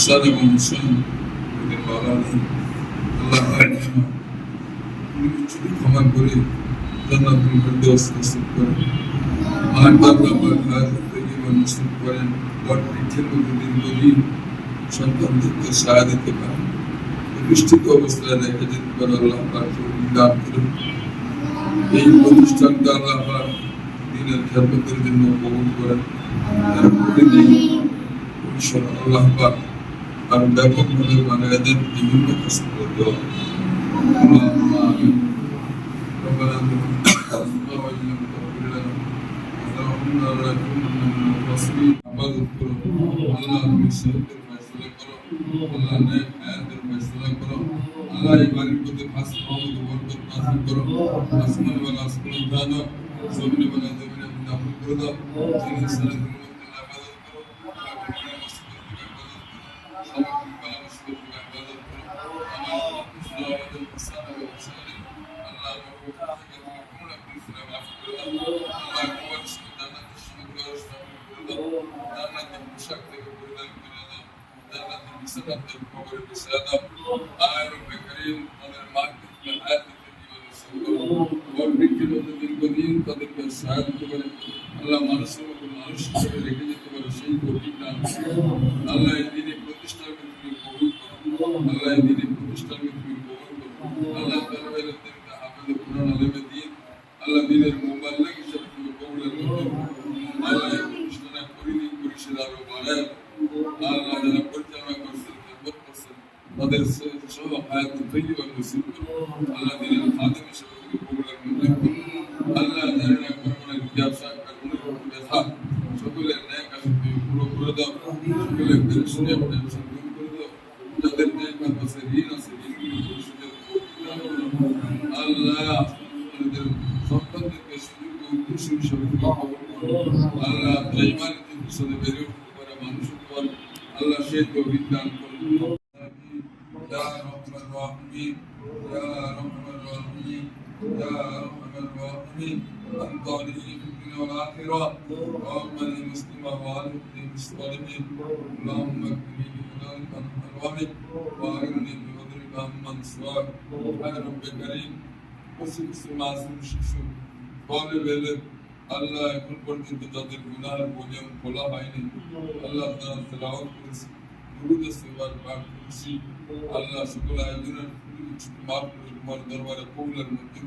صادق ومسلم এদের বাবা নেই আল্লাহ কিছু ক্ষমা করে জান্নাতুল ফেরদৌস নসিব করেন আর বাবা ভাই জীবন নসিব করেন বড় বৃদ্ধের মধ্যে দিন সন্তানদেরকে সাড়া দিতে পারেন প্রতিষ্ঠিত অবস্থায় রেখে যেতে পারে আল্লাহ দান করুন। এই প্রতিষ্ঠানকে আল্লাহ আবার দিনের খেদমতের জন্য কবুল করেন। আল্লাহ পাক আর ব্যাপকভাবে বাঙালিদের বিভিন্ন কাজ করে দেওয়া আল্লাহ ফয়সালা করো আল্লাহ এই বাড়ির প্রতি খাস রহমত বরকত নাযিল করো। আসমান ওয়ালা বিছানা থেকে কবরের বিছানা দাও আয় রব্বে করিম তাদের মাকে হায়াত দীর্ঘদিন তাদেরকে সাহায্য করে আল্লাহ মানুষের মতো মানুষ হিসেবে রেখে যেতে পারে সেই কঠিন দান আল্লাহ এই দিনে প্রতিষ্ঠানকে তুমি কবুল করো আল্লাহ এই দিনে প্রতিষ্ঠানকে তুমি কবুল করো আল্লাহ তালবেলদেরকে হাফেজ কোরআন আলেমে দিন আল্লাহ দিনের মোবাল্লিক হিসেবে তুমি কবুলের মধ্যে আল্লাহ এই প্রতিষ্ঠানে পরিধি পরিষেদ আরও বাড়ায় আল্লাহ যারা আল্লাহ দিনের খাদেম আল্লাহ জানি না ব্যবসা করোনার ব্যথা সকলের ন্যায় কাজ পুরো করে দাও সকলের পেরেশানি টেনশন দূর করে দাও যাদের ন্যায় কাজ আছে ঋণ আছে আল্লাহ আমাদের সন্তানদেরকে সেই তৌফিক দান করুন। يا رب الراحمين يا رب الراحمين يا ارحم الراحمين انت ولي في الدنيا والاخره اللهم للمسلم والمسلمين بالصالحين اللهم اكفني بجلالك عن حرامك واغنني بفضلك عمن سواك سبحان رب كريم কিছু কিছু মাসুম শিশু বলে বেলে আল্লাহ এখন পর্যন্ত তাদের গুনার বলিয়াম খোলা হয়নি আল্লাহ তারা তেলাওয়াত করেছে குடும்ப சிவார் குடிசி அல்லா சுகுலா இதுரன் மாற்று குமார் தருவார. கூகுளர் முத்து